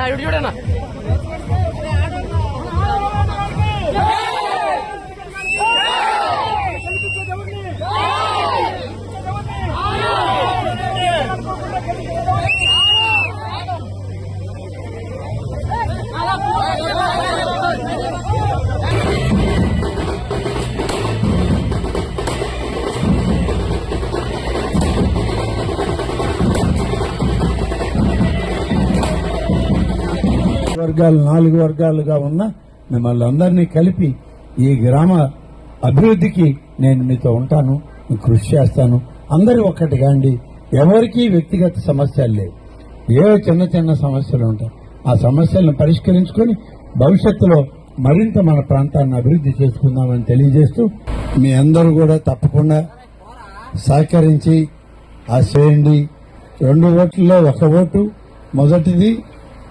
అన్నా ఇటు వర్గాలు నాలుగు వర్గాలుగా ఉన్న మిమ్మల్ని అందరినీ కలిపి ఈ గ్రామ అభివృద్ధికి నేను మీతో ఉంటాను కృషి చేస్తాను. అందరూ ఒక్కటి కాండి ఎవరికీ వ్యక్తిగత సమస్యలు లేవు. ఏవో చిన్న చిన్న సమస్యలు ఉంటాయి. ఆ సమస్యలను పరిష్కరించుకొని భవిష్యత్తులో మరింత మన ప్రాంతాన్ని అభివృద్ధి చేసుకుందామని తెలియజేస్తూ మీ అందరూ కూడా తప్పకుండా సహకరించి ఆ చేయండి రెండు ఓట్లలో ఒక ఓటు మొదటిది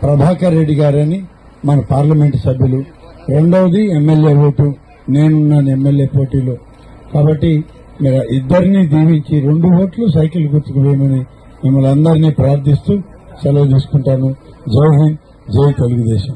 ప్రభాకర్ రెడ్డి గారని మన పార్లమెంటు సభ్యులు. రెండవది ఎమ్మెల్యే ఓటు. నేనున్నాను ఎమ్మెల్యే పోటీలో. కాబట్టి మీరు ఇద్దరిని దీవించి రెండు ఓట్లు సైకిల్ గుర్తుకు వేయమని మిమ్మల్ని అందరినీ ప్రార్థిస్తూ సెలవు తీసుకుంటాను. జై హింద్ జై తెలుగుదేశం.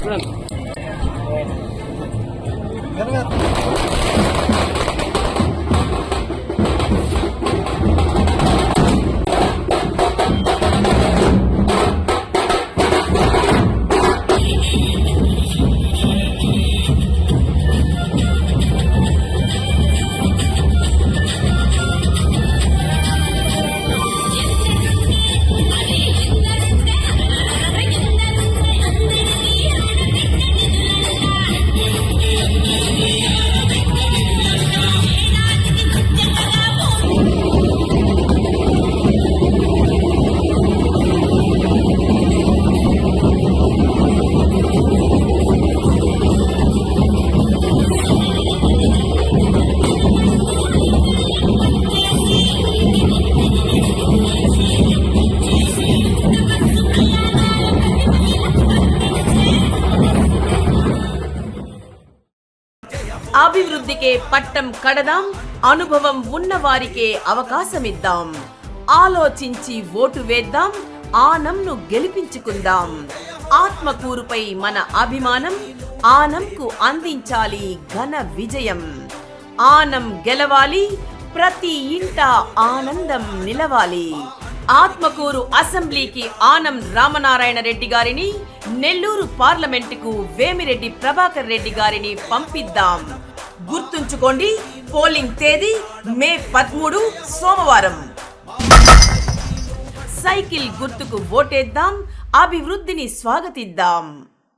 그럼 그럼 అభివృద్ధికే పట్టం కడదాం అనుభవం ఉన్నవారికే అవకాశమిద్దాం. ఆలోచించి ఓటు వేద్దాం ఆనంను గెలిపించుకుందాం. ఆత్మకూరుపై మన అభిమానం ఆనంకు అందించాలి ఘన విజయం. ఆనం గెలవాలి ప్రతి ఇంట ఆనందం నిలవాలి. ఆత్మకూరు అసెంబ్లీకి ఆనం రామనారాయణ రెడ్డి గారిని నెల్లూరు పార్లమెంటుకు వేమిరెడ్డి ప్రభాకర్ రెడ్డి గారిని పంపిద్దాం. గుర్తుంచుకోండి పోలింగ్ తేదీ మే పదమూడు సోమవారం. సైకిల్ గుర్తుకు ఓటేద్దాం అభివృద్ధిని స్వాగతిద్దాం.